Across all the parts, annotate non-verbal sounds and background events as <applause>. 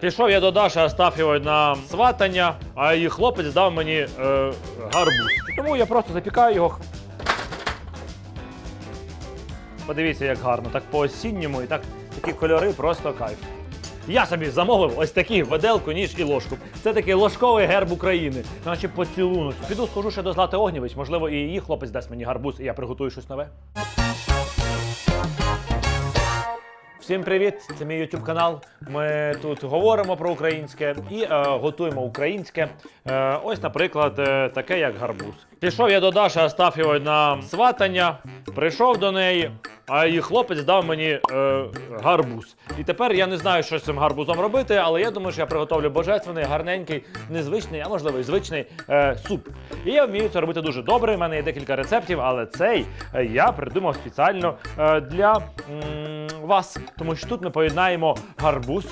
Пішов я до Даші, його на сватання, а її хлопець дав мені е, гарбуз. Тому я просто запікаю його. Подивіться, як гарно, так по-осінньому і так такі кольори просто кайф. Я собі замовив ось такі веделку, ніж і ложку. Це такий ложковий герб України, наче поцілунок. Піду схожу ще до Злати Огнєвич, можливо, і її хлопець дасть мені гарбуз, і я приготую щось нове. Всім привіт! Це мій YouTube канал. Ми тут говоримо про українське і е, готуємо українське. Е, ось, наприклад, е, таке як гарбуз. Пішов я до Даші, його на сватання, прийшов до неї, а її хлопець дав мені е, гарбуз. І тепер я не знаю, що з цим гарбузом робити, але я думаю, що я приготовлю божественний, гарненький, незвичний, а можливо і звичний е, суп. І я вмію це робити дуже добре. У мене є декілька рецептів, але цей е, я придумав спеціально е, для м, вас. Тому що тут ми поєднаємо гарбуз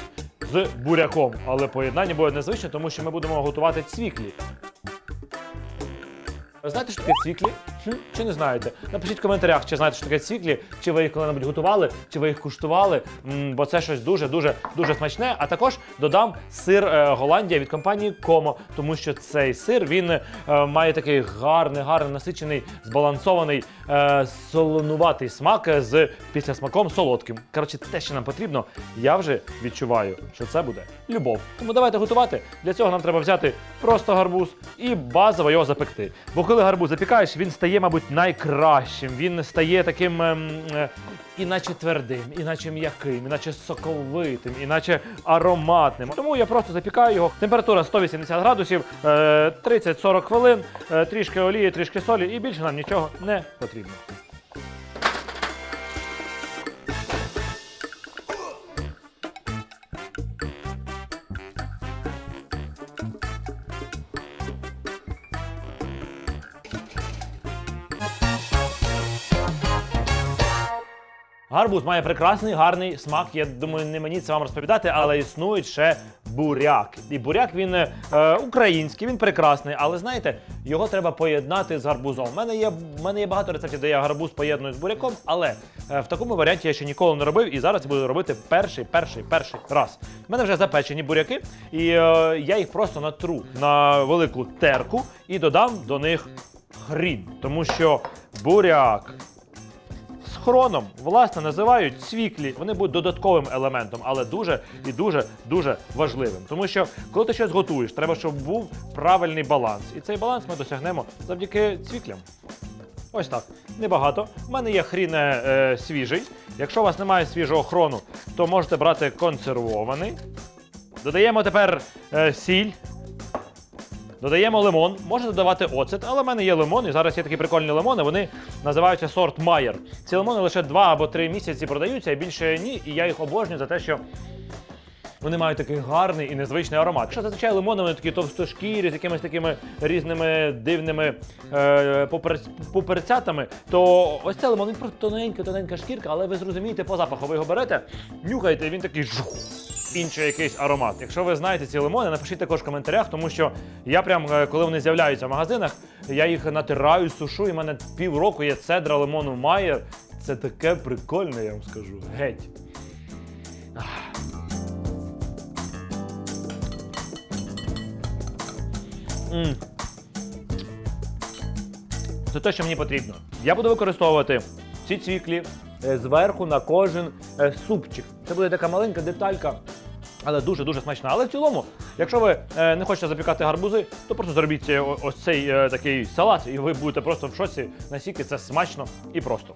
з буряком. Але поєднання буде незвичне, тому що ми будемо готувати цвіклі. Знаєте, що таке цвіклі? Чи не знаєте? Напишіть в коментарях, чи знаєте, що таке цвіклі, чи ви їх коли-небудь готували, чи ви їх куштували, бо це щось дуже дуже смачне. А також додам сир е, Голландія від компанії Комо, тому що цей сир він е, має такий гарний, гарний насичений, збалансований, е, солонуватий смак з післясмаком солодким. Коротше, те, що нам потрібно, я вже відчуваю, що це буде любов. Тому давайте готувати. Для цього нам треба взяти просто гарбуз і базово його запекти. Бо коли гарбуз запікаєш, він стає, мабуть, найкращим. Він стає таким. ем, е, Іначе твердим, іначе м'яким, іначе соковитим, іначе ароматним. Тому я просто запікаю його. Температура 180 градусів, е, 30-40 хвилин, е, трішки олії, трішки солі, і більше нам нічого не потрібно. Гарбуз має прекрасний, гарний смак. Я думаю, не мені це вам розповідати, але існує ще буряк. І буряк він е, український, він прекрасний, але знаєте, його треба поєднати з гарбузом. У мене є, в мене є багато рецептів, де я гарбуз поєдную з буряком, але е, в такому варіанті я ще ніколи не робив і зараз буду робити перший, перший, перший раз. У мене вже запечені буряки, і е, я їх просто натру на велику терку і додам до них хрін, тому що буряк хроном, власне, називають цвіклі. Вони будуть додатковим елементом, але дуже і дуже дуже важливим. Тому що коли ти щось готуєш, треба, щоб був правильний баланс. І цей баланс ми досягнемо завдяки цвіклям. Ось так. Небагато. У мене є хрін е, свіжий. Якщо у вас немає свіжого хрону, то можете брати консервований. Додаємо тепер е, сіль. Додаємо лимон, можна додавати оцет, але в мене є лимон, і зараз є такі прикольні лимони, вони називаються сорт Майер. Ці лимони лише 2 або 3 місяці продаються, а більше ні. І я їх обожнюю за те, що вони мають такий гарний і незвичний аромат. Якщо зазвичай лимони вони такі товстошкірі з якимись такими різними дивними е, попер... поперцятами, то ось цей лимон він просто тоненька, тоненька шкірка, але ви зрозумієте по запаху. Ви його берете, нюхаєте, і він такий жух інший якийсь аромат. Якщо ви знаєте ці лимони, напишіть також в коментарях, тому що я прям, е, коли вони з'являються в магазинах, я їх натираю, сушу, і в мене півроку є цедра лимону Майер. Це таке прикольне, я вам скажу. Геть. М. Це те, що мені потрібно. Я буду використовувати ці цвіклі е, зверху на кожен е, супчик. Це буде така маленька деталька, але дуже-дуже смачна. Але в цілому, якщо ви е, не хочете запікати гарбузи, то просто зробіть е, ось цей е, такий салат, і ви будете просто в шоці, наскільки це смачно і просто.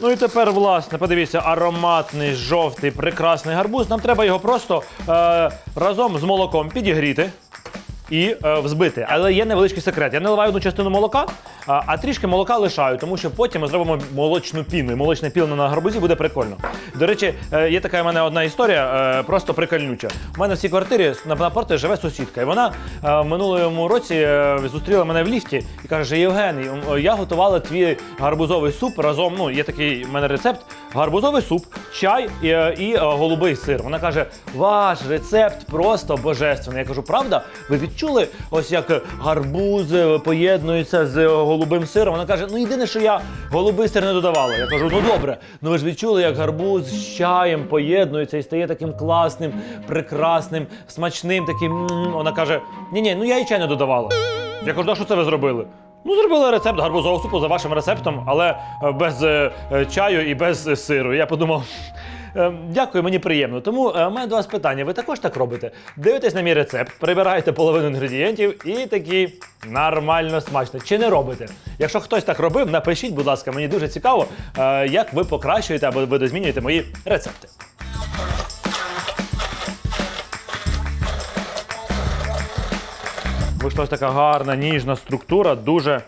Ну і тепер, власне, подивіться, ароматний, жовтий, прекрасний гарбуз. Нам треба його просто е, разом з молоком підігріти і е, взбити. Але є невеличкий секрет. Я наливаю одну частину молока, а, а трішки молока лишаю, тому що потім ми зробимо молочну піну. І молочна піна на гарбузі буде прикольно. До речі, е, є така в мене одна історія, е, просто прикольнюча. У мене в цій квартирі на напроти живе сусідка, і вона е, в минулому році е, зустріла мене в ліфті і каже: Євгеній, м, я готувала твій гарбузовий суп разом. Ну, є такий в мене рецепт: гарбузовий суп, чай і, е, і е, голубий сир. Вона каже: ваш рецепт просто божественний. Я кажу, правда? Ви відчули? Відчули, ось як гарбуз е, поєднується з е, голубим сиром. Вона каже: ну єдине, що я голубий сир не додавала. Я кажу, ну добре, ну ви ж відчули, як гарбуз з чаєм поєднується і стає таким класним, прекрасним, смачним, таким. Вона каже: ні, ні, ну я і чай не додавала. Я кажу, а що це ви зробили? Ну, зробили рецепт гарбузового супу за вашим рецептом, але е, без чаю і без сиру. Я подумав. Е, Дякую, мені приємно. Тому е, у мене до вас питання: ви також так робите? Дивитесь на мій рецепт, прибираєте половину інгредієнтів і такі нормально смачно. Чи не робите? Якщо хтось так робив, напишіть, будь ласка, мені дуже цікаво, е, як ви покращуєте або ви змінюєте мої рецепти. Вийшла ось така гарна, ніжна структура, дуже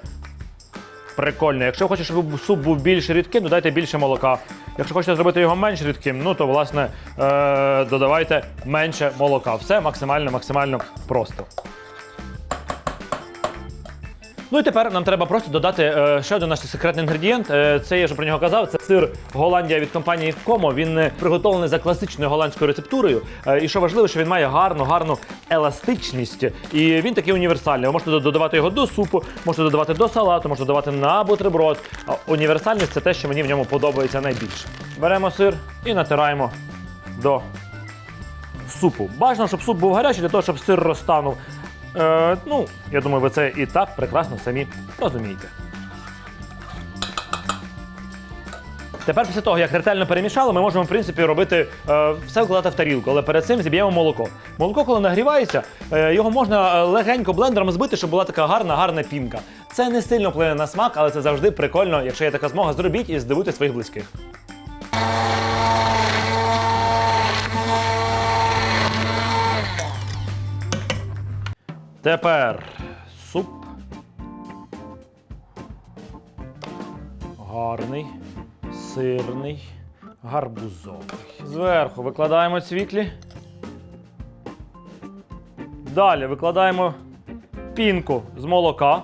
прикольна. Якщо хочете, щоб суп був більш рідким, додайте більше молока. Якщо хочете зробити його менш рідким, ну то власне е- додавайте менше молока. Все максимально, максимально просто. Ну і тепер нам треба просто додати е, ще один наш секретний інгредієнт. Е, це я вже про нього казав. Це сир Голландія від компанії Como. Він е, приготовлений за класичною голландською рецептурою. Е, і що важливо, що він має гарну, гарну еластичність. І він такий універсальний. Ви можете додавати його до супу, можете додавати до салату, можете додавати на бутерброд. А універсальність це те, що мені в ньому подобається найбільше. Беремо сир і натираємо до супу. Бажано, щоб суп був гарячий, для того, щоб сир розтанув. Е, ну, я думаю, ви це і так прекрасно самі розумієте. Тепер, після того, як ретельно перемішали, ми можемо, в принципі, робити е, все вкладати в тарілку, але перед цим зіб'ємо молоко. Молоко, коли нагрівається, е, його можна е, легенько блендером збити, щоб була така гарна, гарна пінка. Це не сильно вплине на смак, але це завжди прикольно. Якщо є така змога, зробіть і здивуйте своїх близьких. Тепер суп. Гарний, сирний, гарбузовий. Зверху викладаємо цвіклі. Далі викладаємо пінку з молока.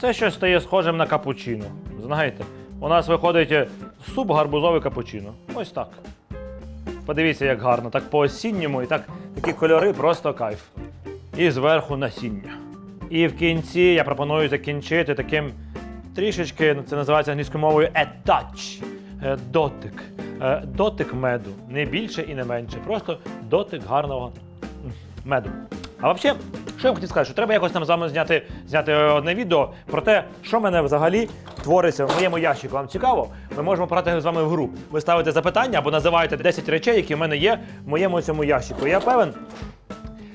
Це щось стає схожим на капучино. Знаєте, у нас виходить суп гарбузовий капучино. Ось так. Подивіться, як гарно. Так по-осінньому і так такі кольори просто кайф. І зверху насіння. І в кінці я пропоную закінчити таким трішечки, ну, це називається англійською мовою a. Е, Дотик. Е, Дотик меду. Не більше і не менше. Просто дотик гарного меду. А взагалі, що я хотів сказати, що треба якось нам з вами зняти, зняти одне відео про те, що в мене взагалі твориться в моєму ящику. Вам цікаво? Ми можемо пограти з вами в гру. Ви ставите запитання або називаєте 10 речей, які в мене є в моєму цьому ящику. Я певен,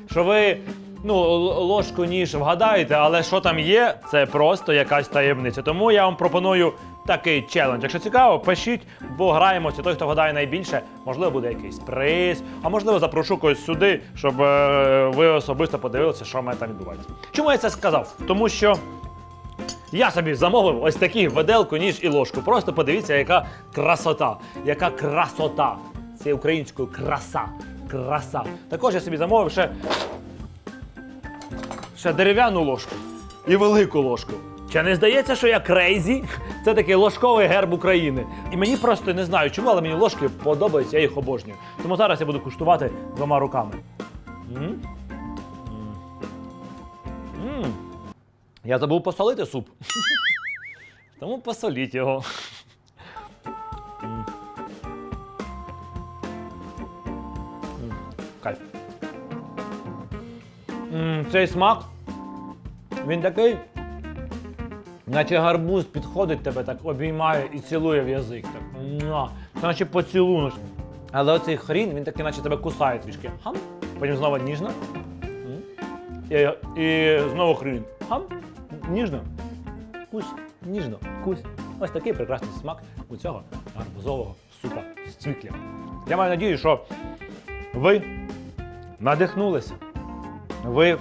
що ви ну, ложку ніж вгадаєте, але що там є, це просто якась таємниця. Тому я вам пропоную такий челендж. Якщо цікаво, пишіть, бо граємося. Той, хто вгадає найбільше, можливо, буде якийсь приз, а можливо, запрошу когось сюди, щоб е, ви особисто подивилися, що в мене там відбувається. Чому я це сказав? Тому що. Я собі замовив ось такі виделку, ніж і ложку. Просто подивіться, яка красота, яка красота. Це українською краса. Краса. Також я собі замовив ще, ще дерев'яну ложку і велику ложку. Чи не здається, що я крейзі? Це такий ложковий герб України. І мені просто не знаю чому, але мені ложки подобаються, я їх обожнюю. Тому зараз я буду куштувати двома руками. М? М. М. Я забув посолити суп. <laughs> Тому посоліть його. Кайф. Цей смак. Він такий. Наче гарбуз підходить тебе, так обіймає і цілує в язик. Так. муа. Це наче поцілунок. Але оцей хрін, він такий, наче тебе кусає трішки. Хам. Потім знову ніжно. І, і знову хрін. Хам. Ніжно. Кусь. Ніжно. Кусь. Ось такий прекрасний смак у цього гарбузового супа з цвіклям. Я маю надію, що ви надихнулися. Ви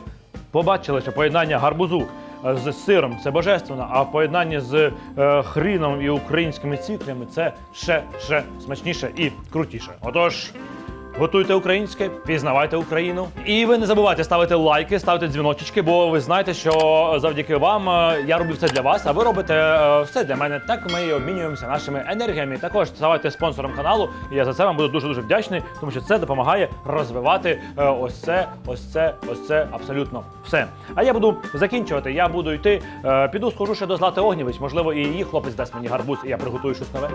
побачили, що поєднання гарбузу е, з сиром це божественно, а в поєднанні з е, хріном і українськими цвіклями це ще, ще смачніше і крутіше. Отож, готуйте українське, пізнавайте Україну. І ви не забувайте ставити лайки, ставити дзвіночки, бо ви знаєте, що завдяки вам е, я роблю все для вас, а ви робите е, все для мене. Так ми обмінюємося нашими енергіями. Також ставайте спонсором каналу. І я за це вам буду дуже дуже вдячний, тому що це допомагає розвивати е, ось це, ось це, ось це абсолютно все. А я буду закінчувати. Я буду йти. Піду схожу ще до Злати Огнєвич. Можливо, і її хлопець дасть мені гарбуз, і я приготую щось нове.